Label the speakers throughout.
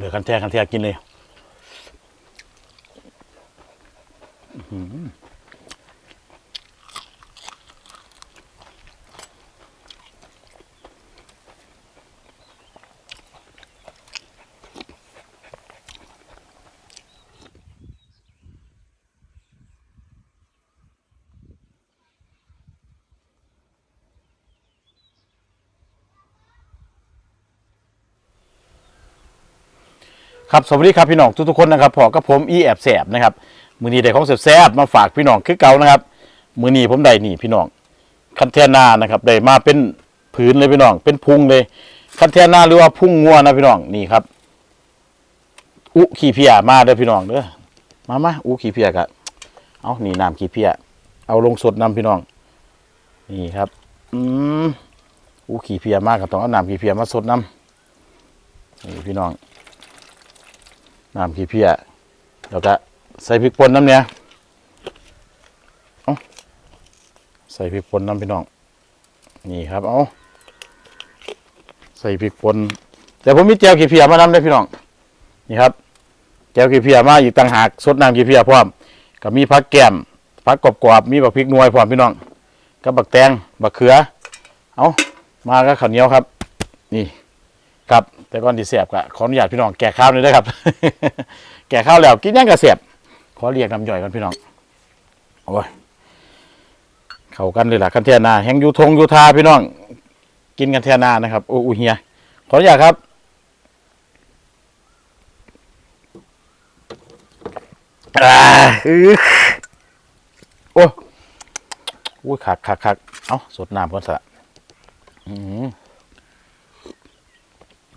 Speaker 1: เหลือกันแท้กันแท้กินเลย ครับสวัสดีครับพี่น้องทุกๆคนนะครับพอกับผมอีแอบแสบนะครับมือนี้ได้ของแสบๆมาฝากพี่น้องคือเก่านะครับมือนี้ผมได้นี่พี่น้องคันเทนานะครับได้มาเป็นผืนเลยพี่น้อง เป็นพุงเลยคันเทนาหรือว่าพุงงัวนะพี่น้องนี่ครับ อุขี้เพียมาเด้อพี่น้องเด้อมามาอุขี้เพียกะเอานี่น้ำขี้เพียเอาลงสดน้ำพี่น้อง นี่ครับ อืมอุขี้เพียมากก็ต้องเอาน้ำขี้เพียมาสดน้ำนี่พี่น้อง น้ำขี้เพียแล้วก็ใส่พริกป่นน้ำเนี่ยเอาใส่พริกป่นน้ำพี่น้อง นี่ครับ เอาใส่พริกป่นแต่ผมมีแจวขี้เพียมาน้ำด้วยพี่น้อง นี่ครับแจวขี้เพียมาอีกต่างหากสดน้ำขี้เพียพร้อมก็มีผักแก้มผักกรอบๆมีบักพริกนวยพร้อมพี่น้องกับบักแตงบักเขือ เอามาก็ข้าวเหนียวครับ นี่ แต่ก่อนที่เสียบก็ขออนุญาตพี่น้องแก่ข้าวหน่อยนะครับ แก่ข้าวแล้วกินยังกระเสียบขอเรียกน้ำย่อยกันพี่น้องโอ้ยเข้ากันเลยล่ะกันเทียนาแห้งยูทงยูทาพี่น้อง กินกันเทียนานะครับโอ้อเฮียขออนุญาตครับอ่าอื้อโอ้ยคักคักคักเอาสดน้ำก่อนสะอืม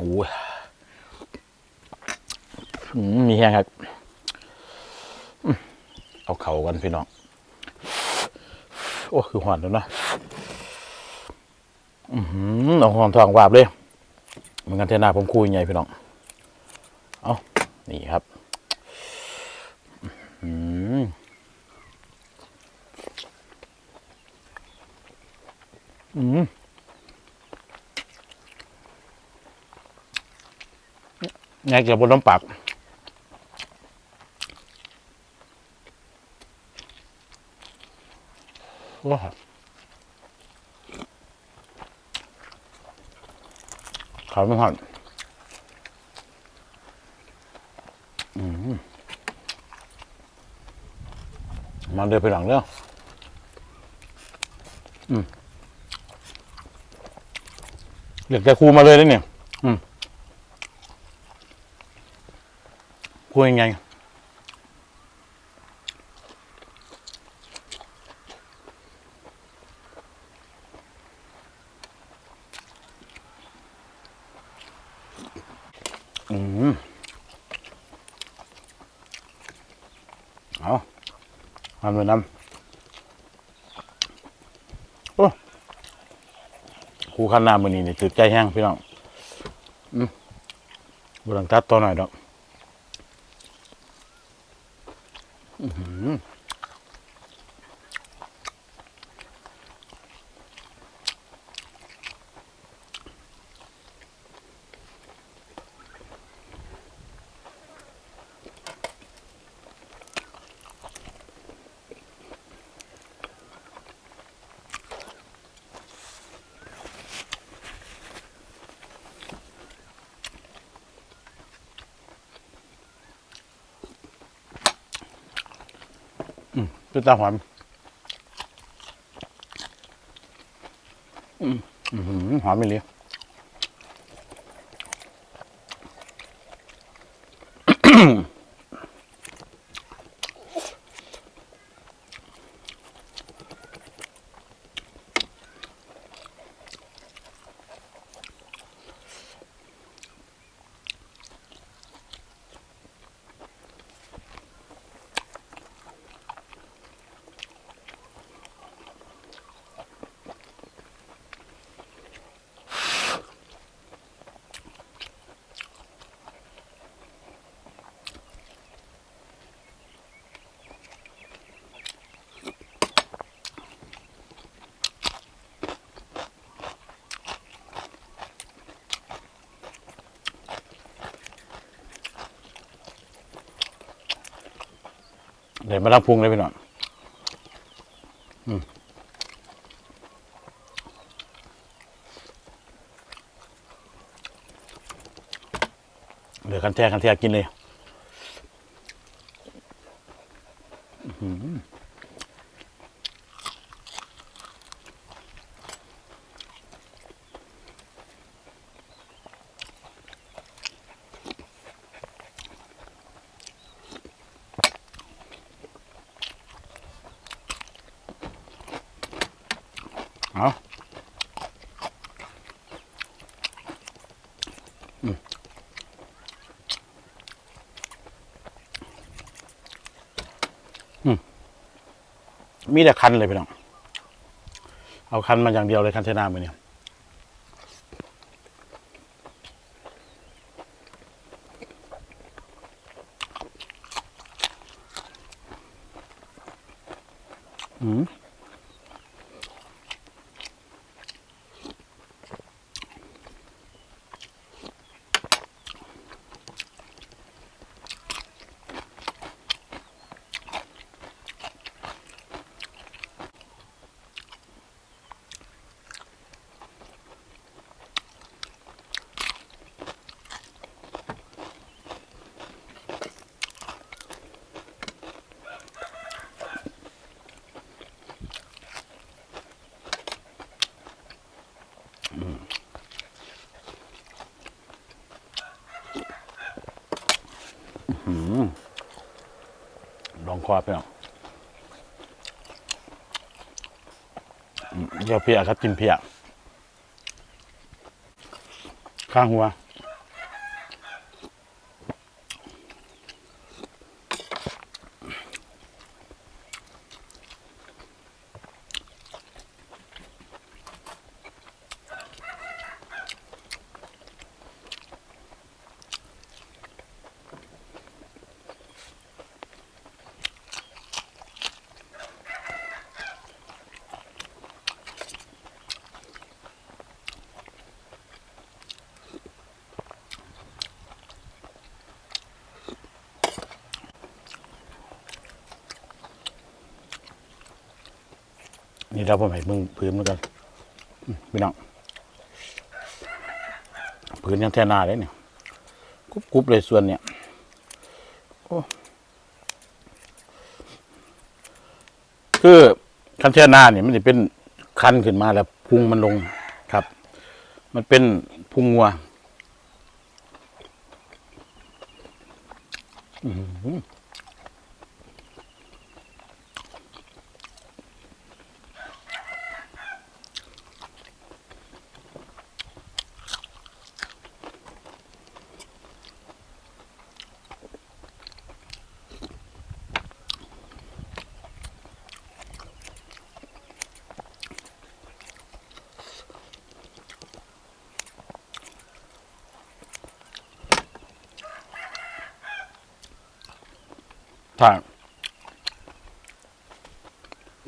Speaker 1: โอ้ยมีแห้งครับ เอาเข่ากันพี่น้อง โอ้ คือหอนแล้วนะอือหอเอาหอนทองวาบเลยเหมือนกันเทนาผมคุยไงพี่น้อง เอานี่ครับ อืมอืม ไงเกี่ยวบนน้ำปากว้าขาวไม่หอนมมาเดินไปหลังเด้ออืมเรียกแต่ครูมาเลยนะเนี่ย อืม พูดยังไง อืมเอาทำไปน้ำโอ้ครูขันน้ำมือนี้นี่ตื่นใจแห้งพี่น้อง อืมบุรังตัดตัวหน่อยดอก เป็นตาหอมอืมอื้อหือหอมไม่เลย เดี๋ยวมารับพุงเลยพี่น้องเหลือกันแท้กันแท้กินเลยอื้อหือเอาอืมอืม มีแต่คันเลยพี่น้อง เอาคันมาอย่างเดียวเลยคันเทนามือเนี่ย อืม ลองควาไปเนาะอืมเดี๋ยวเพียครับกินเพียข้างหัว นี่เราผมให้มึงพื้นเหมือนกันพี่น้องพื้นยังแท่นาเลยเนี่ยกรุบกรุบเลยส่วนเนี่ยโอ้คือคันแท่นาเนี่ยมันจะเป็นคันขึ้นมาแล้วพุงมันลงครับ มันเป็นพุงงัว อื้อ ถ้า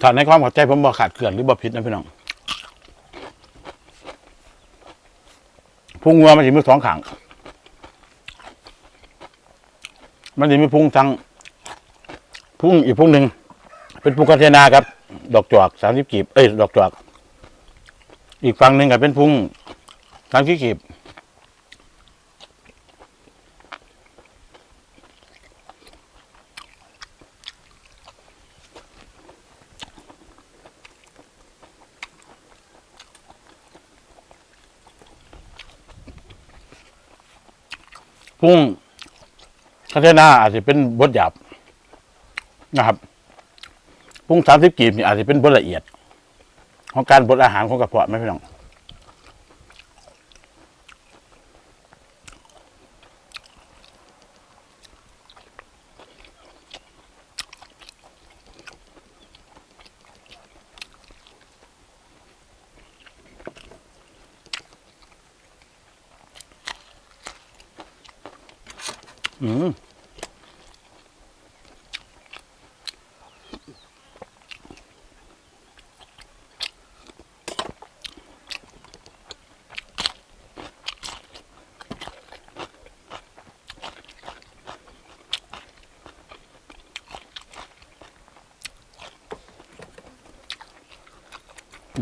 Speaker 1: ถ้าในความเข้าใจผมบอกขาดเกลื่อนหรือบ่ผิดนะพี่น้องพุงงัวมันจะมีสองขาง มันจะมีพุงทั้งพุงอีกพุงหนึ่งเป็นพุงกัญเทนาครับ ดอกจอกสามสิบกีบ เอ้ย ดอกจอก อีกฝั่งหนึ่งก็เป็นพุงสามสิบกีบ พุ่งคาเทนาอาจจะเป็นบดหยาบนะครับพุ่งสามสิบกีบนี่อาจจะเป็นบดละเอียด ของการบดอาหารของกระเพาะไหมพี่น้อง อืม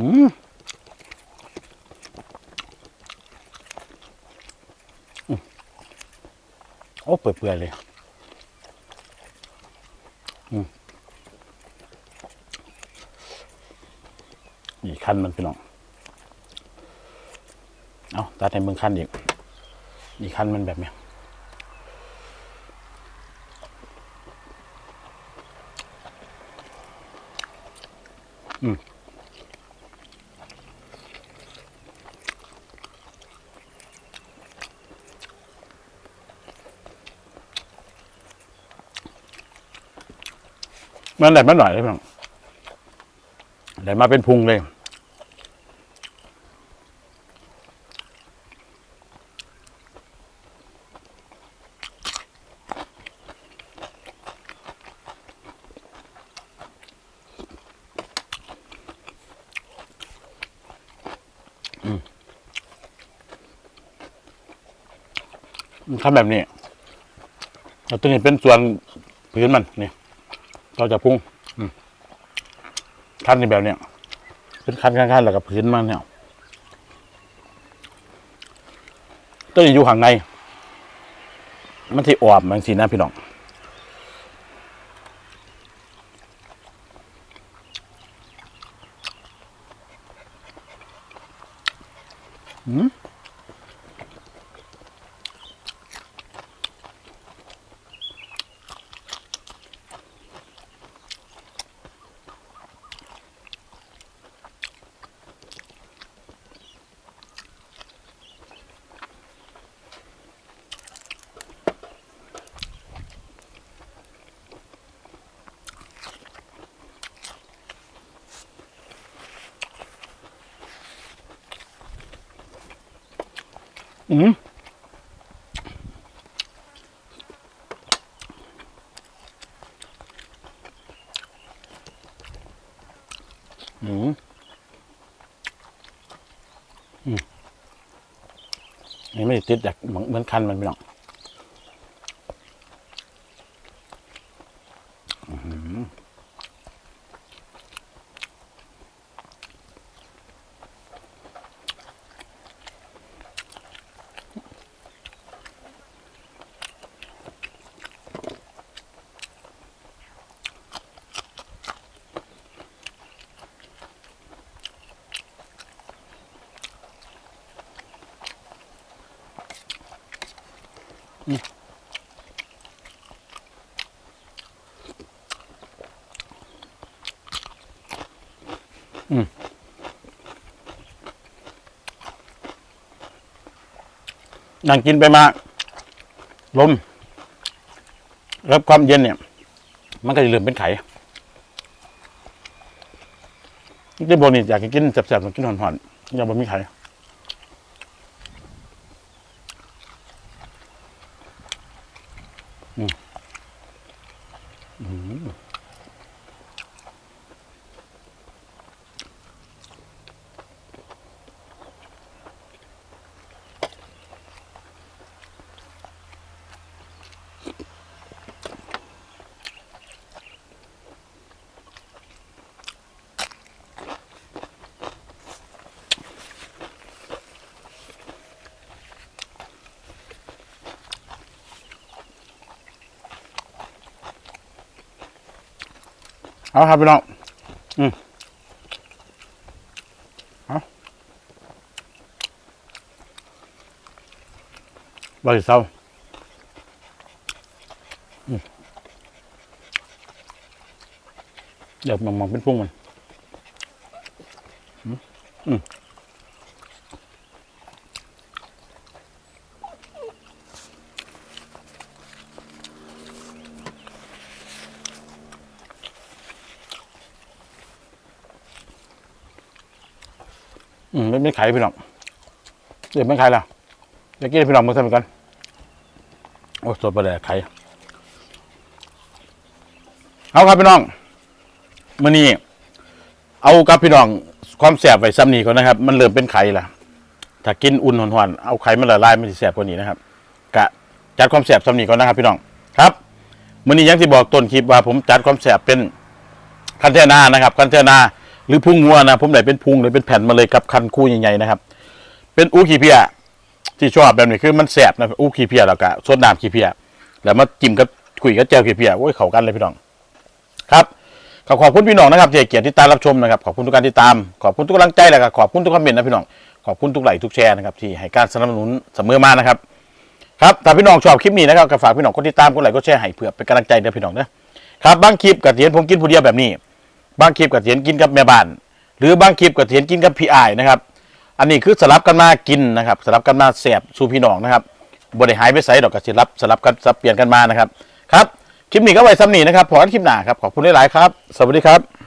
Speaker 1: อืมอืมโอ้เปื่อยๆเลยนี่ขั้นมันพี่น้อง เอาตัดให้มึงขั้นอีกนี่ขั้นมันแบบเนี้ยอืม มันได้มาหน่อยเลยพี่น้องได้มาเป็นพุงเลยทำแบบนี้เราตัวนี้เป็นส่วนพื้นมันนี่ เราจะพุ่งอืมคันในแบบเนี้ยเป็นคันข้างๆแล้วกับพื้นมันเนี่ยตัวนี้อยู่ข้างในมันที่อวบมันสีนะพี่น้องอืม อืมอืมอืมนี่ไม่ติดจากเหมือนคันมันไม่หรอกอื้อหือ นั่งกินไปมา ลมรับความเย็นเนี่ย มันก็จะเริ่มเป็นไข่ที่บอกนี่อยากกินแสบๆกินหอนๆอย่าบ่มีไข่อืมอืม เอาครับพี่น้องอืมเอาบริเซาอืมเดี๋ยวมองมองเป็นพุ่งมันอืม มอืมไม่ไม่ขายพี่น้องเดี๋ยวไม่ขายล้วเดี๋ยวกินพี่น้องมาทำกันโอ้สดไปเลยไข่เอาครับพี่น้องมื่อนี้เอากับพี่น้องความแสบไว้ซ้ำนี้ก่อนนะครับ มันเริ่มเป็นไข่ละถ้ากินอุ่นหอนๆเอาไข่มันละลายมันจะแสบกว่านี้นะครับกะจัดความแสบซ้ำนี้ก่อนนะครับ พี่น้องครับมื่อนี้ยังที่บอกต้นคลิปว่าผมจัดความแสบเป็นคันเทนานะครับคันเทนา หรือพุงงัวนะผมได้เป็นพุงเลยเป็นแผ่นมาเลยกับคันคู่ใหญ่ๆนะครับ เป็นอูขี้เพียที่ชอบแบบนี้คือมันแสบนะอูขี้เพียแล้วก็สดน้ำขี้เพียแล้วมาจิ้มกับคุยกับแจ่วขี้เพียโอ้ยเข้ากันเลยพี่น้องครับขอขอบคุณพี่น้องนะครับที่เกียรติที่ตามรับชมนะครับขอบคุณทุกการติดตามขอบคุณทุกกำลังใจแล้วก็ขอบคุณทุกคอมเมนต์นะพี่น้องขอบคุณทุกไลค์ทุกแชร์นะครับที่ให้การสนับสนุนเสมอมานะครับครับถ้าพี่น้องชอบคลิปนี้นะครับก็ฝากพี่น้องกดติดตามกดไลค์กดแชร์ให้เพื่อเป็นกำลังใจเด้อพี่น้องนะครับบางคลิปกับเห็นผมกินผู้เดียวแบบนี้ บางคลิปกับเทียนกินกับแม่บ้าน หรือบางคลิปกับเทียนกินกับพี่อายนะครับ อันนี้คือสลับกันมากินนะครับ สลับกันมาแสบสู่พี่น้องนะครับบริหายไปใส่ดอกกระสิรับสลับกันสับเปลี่ยนกันมานะครับ ครับ คลิปนี้ก็ไว้ซ้ำนี้นะครับพอคลิปหน้าครับ ขอบคุณหลาย ๆ ครับ สวัสดีครับ